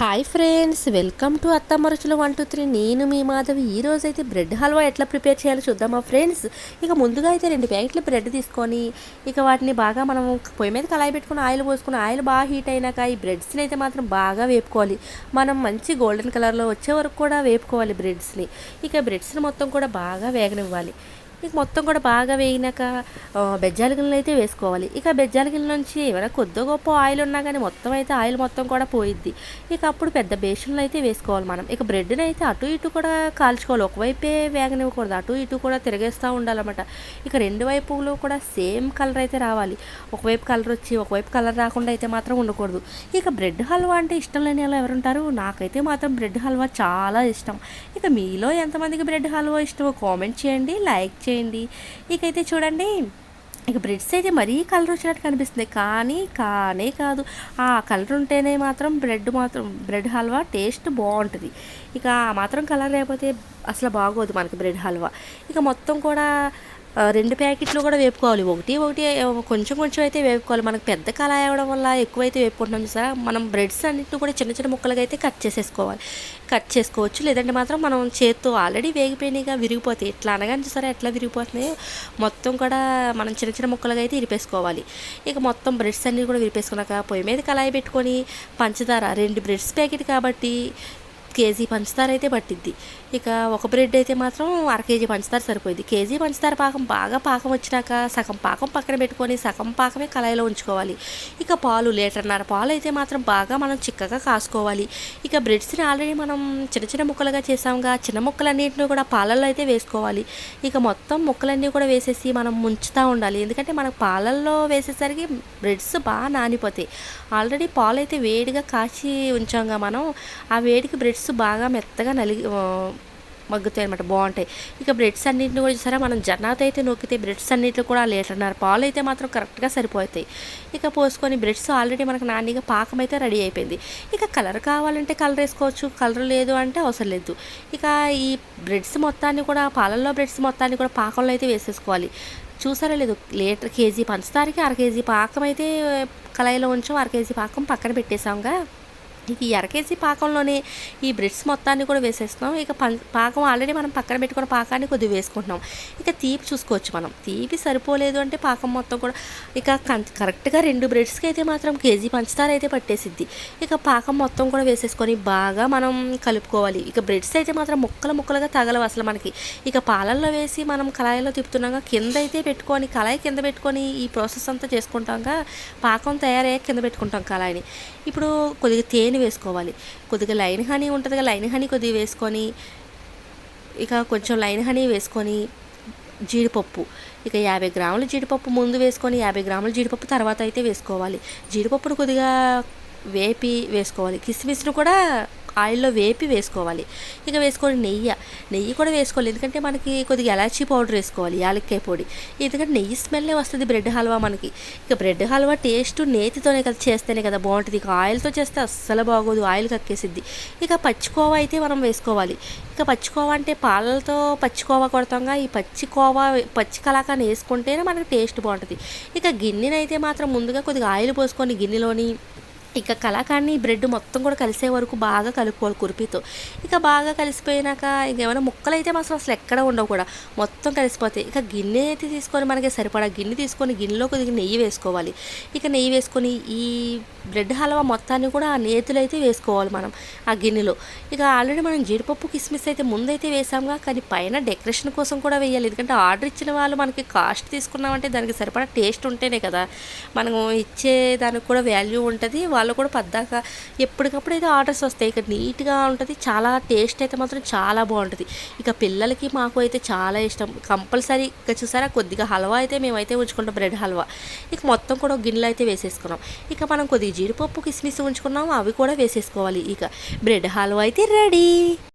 Hi friends welcome to అత్తమరుచులు one two three నేను మీ మాధవి. ఈ రోజు అయితే బ్రెడ్ హల్వా ఎట్లా ప్రిపేర్ చేయాలో చూద్దామా ఫ్రెండ్స్ ఇక ముందుగా అయితే రెండు ప్యాకెట్లు బ్రెడ్ తీసుకొని ఇక వాటిని బాగా మనం పొయ్యి మీద కళాయి పెట్టుకుని ఆయిల్ పోసుకుని ఆయిల్ బాగా హీట్ అయినాక ఈ బ్రెడ్స్ని అయితే మాత్రం బాగా వేపుకోవాలి. మనం మంచి గోల్డెన్ కలర్లో వచ్చే వరకు కూడా వేపుకోవాలి బ్రెడ్స్ని ఇక బ్రెడ్స్ని మొత్తం కూడా బాగా వేగనివ్వాలి. ఇక మొత్తం కూడా బాగా వేగినాక బెజ్జాల గిన్నెలు అయితే వేసుకోవాలి. ఇక బెజ్జాల గిన్నెల నుంచి ఏమైనా కొద్ది గొప్ప ఆయిల్ ఉన్నా కానీ మొత్తం అయితే ఆయిల్ మొత్తం కూడా పోయిద్ది. ఇక అప్పుడు పెద్ద బేషన్లు అయితే వేసుకోవాలి మనం. ఇక బ్రెడ్ని అయితే అటు ఇటు కూడా కాల్చుకోవాలి. ఒకవైపే వేగనివ్వకూడదు. అటు ఇటు కూడా తిరిగేస్తూ ఉండాలన్నమాట. ఇక రెండు వైపులో కూడా సేమ్ కలర్ అయితే రావాలి. ఒకవైపు కలర్ వచ్చి ఒకవైపు కలర్ రాకుండా అయితే మాత్రం ఉండకూడదు. ఇక బ్రెడ్ హల్వా అంటే ఇష్టం లేని వాళ్ళు ఎవరుంటారు? నాకైతే మాత్రం బ్రెడ్ హల్వా చాలా ఇష్టం. ఇక మీలో ఎంతమందికి బ్రెడ్ హల్వా ఇష్టమో కామెంట్ చేయండి. లైక్ చేయండి ఇకైతే చూడండి ఇక బ్రెడ్స్ అయితే మరీ కలర్ వచ్చినట్టు కనిపిస్తుంది. కానీ కానే కాదు ఆ కలర్ ఉంటేనే మాత్రం బ్రెడ్ మాత్రం బ్రెడ్ హల్వా టేస్ట్ బాగుంటుంది. ఇక ఆ మాత్రం కలర్ లేకపోతే అసలు బాగోదు మనకి బ్రెడ్ హల్వా. ఇక మొత్తం కూడా రెండు ప్యాకెట్లు కూడా వేపుకోవాలి. ఒకటి ఒకటి కొంచెం కొంచెం అయితే వేపుకోవాలి. మనకు పెద్ద కళాయి అవ్వడం వల్ల ఎక్కువైతే వేపుకుంటున్నాం సార్ మనం బ్రెడ్స్ అన్నింటిని కూడా చిన్న చిన్న ముక్కలుగా అయితే కట్ చేసేసుకోవాలి. కట్ చేసుకోవచ్చు. లేదంటే మాత్రం మనం చేత్తో ఆల్రెడీ వేగిపోయినాయిగా విరిగిపోతాయి ఇట్లా అనగానే సరే ఎట్లా విరిగిపోతున్నాయో మొత్తం కూడా మనం చిన్న చిన్న ముక్కలుగా అయితే ఇరిపేసుకోవాలి ఇక మొత్తం బ్రెడ్స్ అన్నీ కూడా విరిపేసుకున్నాక పొయ్యి మీద కళాయి పెట్టుకొని పంచదార రెండు బ్రెడ్స్ ప్యాకెట్ కాబట్టి కేజీ పంచదార అయితే పట్టిద్ది. ఇక ఒక బ్రెడ్ అయితే మాత్రం అర కేజీ పంచదార సరిపోయింది. కేజీ పంచదార పాకం బాగా పాకం వచ్చినాక సగం పాకం పక్కన పెట్టుకొని సగం పాకమే కళాయిలో ఉంచుకోవాలి. ఇక పాలు లీటర్న్నర పాలు అయితే మాత్రం బాగా మనం చిక్కగా కాసుకోవాలి. ఇక బ్రెడ్స్ని ఆల్రెడీ మనం చిన్న చిన్న ముక్కలుగా చేసాంగా చిన్న ముక్కలన్నింటినీ కూడా పాలల్లో అయితే వేసుకోవాలి. ఇక మొత్తం ముక్కలన్నీ కూడా వేసేసి మనం ముంచుతూ ఉండాలి. ఎందుకంటే మనకు పాలల్లో వేసేసరికి బ్రెడ్స్ బాగా నానిపోతాయి. ఆల్రెడీ పాలు అయితే వేడిగా కాచి ఉంచాంగా మనం. ఆ వేడికి బ్రెడ్స్ బాగా మెత్తగా నలిగి మగ్గుతాయి అనమాట బాగుంటాయి. ఇక బ్రెడ్స్ అన్నింటిని కూడా చూసారా మనం జనాతో అయితే నొక్కితే బ్రెడ్స్ అన్నింటిలో కూడా లీటర్న్నర పాలు అయితే మాత్రం కరెక్ట్గా సరిపోతాయి. ఇక పోసుకొని బ్రెడ్స్ ఆల్రెడీ మనకు నానిగా పాకం అయితే రెడీ అయిపోయింది. ఇక కలర్ కావాలంటే కలర్ వేసుకోవచ్చు కలర్ లేదు అంటే అవసరం లేదు. ఇక ఈ బ్రెడ్స్ మొత్తాన్ని కూడా పాలల్లో బ్రెడ్స్ మొత్తాన్ని కూడా పాకంలో అయితే వేసేసుకోవాలి. చూసారా లేదు లీటర్ కేజీ పంచదారకి అర కేజీ పాకం అయితే కళాయిలో ఉంచాం అర కేజీ పాకం పక్కన పెట్టేసాంగా ఇక ఈ అరకేజీ పాకంలోనే ఈ బ్రెడ్స్ మొత్తాన్ని కూడా వేసేస్తున్నాం. ఇక పం పాకం ఆల్రెడీ మనం పక్కన పెట్టుకున్న పాకాన్ని కొద్దిగా వేసుకుంటున్నాం. ఇక తీపి చూసుకోవచ్చు మనం. తీపి సరిపోలేదు అంటే పాకం మొత్తం కూడా ఇక కరెక్ట్గా రెండు బ్రెడ్స్కి అయితే మాత్రం కేజీ పంచదార అయితే పట్టేసిద్ది. ఇక పాకం మొత్తం కూడా వేసేసుకొని బాగా మనం కలుపుకోవాలి. ఇక బ్రెడ్స్ అయితే మాత్రం ముక్కలు ముక్కలుగా తగలవు అసలు మనకి. ఇక పాలల్లో వేసి మనం కళాయిలో తిప్పుతున్నాగా కింద అయితే పెట్టుకొని కళాయి కింద పెట్టుకొని ఈ ప్రాసెస్ అంతా చేసుకుంటాంగా పాకం తయారయ్యాక కింద పెట్టుకుంటాం కళాయిని. ఇప్పుడు కొద్దిగా తేనె వేసుకోవాలి. కొద్దిగా లైన్ హనీ ఉంటుందిగా లైన్ హనీ కొద్దిగా వేసుకొని ఇక కొంచెం లైన్ హనీ వేసుకొని జీడిపప్పు. ఇక యాభై గ్రాములు జీడిపప్పు ముందు వేసుకొని యాభై గ్రాముల జీడిపప్పు తర్వాత అయితే వేసుకోవాలి. జీడిపప్పును కొద్దిగా వేపి వేసుకోవాలి. కిస్మిస్ను కూడా ఆయిల్లో వేపి వేసుకోవాలి. ఇక వేసుకోండి నెయ్యి నెయ్యి కూడా వేసుకోవాలి. ఎందుకంటే మనకి కొద్దిగా ఎలాచీ పౌడర్ వేసుకోవాలి యాలక్కాయ పొడి. ఎందుకంటే నెయ్యి స్మెల్లే వస్తుంది బ్రెడ్ హల్వా మనకి. ఇక బ్రెడ్ హల్వా టేస్ట్ నేతితోనే కదా చేస్తేనే కదా బాగుంటుంది. ఇక ఆయిల్తో చేస్తే అస్సలు బాగోదు ఆయిల్ కక్కేసిద్ది. ఇక పచ్చికోవా అయితే మనం వేసుకోవాలి. ఇక పచ్చికోవా అంటే పాలతో పచ్చికోవా కొడతాంగా. ఈ పచ్చికోవా పచ్చి కలాకాన్ని వేసుకుంటేనే మనకి టేస్ట్ బాగుంటుంది. ఇక గిన్నెనైతే మాత్రం ముందుగా కొద్దిగా ఆయిల్ పోసుకొని గిన్నెలోని ఇక కలాకాన్ని బ్రెడ్ మొత్తం కూడా కలిసే వరకు బాగా కలుపుకోవాలి కురిపితో. ఇక బాగా కలిసిపోయినాక ఇక ఏమైనా ముక్కలు అయితే మాత్రం అసలు ఎక్కడ ఉండవు కూడా. మొత్తం కలిసిపోతాయి. ఇక గిన్నె అయితే తీసుకొని మనకి సరిపడా గిన్నె తీసుకొని గిన్నెలో కొద్దిగా నెయ్యి వేసుకోవాలి. ఇక నెయ్యి వేసుకొని ఈ బ్రెడ్ హల్వా మొత్తాన్ని కూడా ఆ నేతులు అయితే వేసుకోవాలి మనం ఆ గిన్నెలో. ఇక ఆల్రెడీ మనం జీడిపప్పు కిస్మిస్ అయితే ముందైతే వేసాంగా కానీ పైన డెకరేషన్ కోసం కూడా వేయాలి. ఎందుకంటే ఆర్డర్ ఇచ్చిన వాళ్ళు మనకి కాస్ట్ తీసుకున్నామంటే దానికి సరిపడా టేస్ట్ ఉంటేనే కదా. మనం ఇచ్చే దానికి కూడా వాల్యూ ఉంటుంది. వాళ్ళు కూడా పద్దాక ఎప్పటికప్పుడు అయితే ఆర్డర్స్ వస్తాయి. ఇక నీట్గా ఉంటుంది చాలా టేస్ట్ అయితే మాత్రం చాలా బాగుంటుంది. ఇక పిల్లలకి మాకు అయితే చాలా ఇష్టం. కంపల్సరీ ఇక చూసారా కొద్దిగా హల్వా అయితే మేమైతే ఉంచుకుంటాం బ్రెడ్ హల్వా. ఇక మొత్తం కూడా గిన్నెలు అయితే వేసేసుకున్నాం. ఇక మనం కొద్దిగా జీడిపప్పు కిస్మిస్ ఉంచుకున్నాము అవి కూడా వేసేసుకోవాలి. ఇక బ్రెడ్ హల్వా అయితే రెడీ.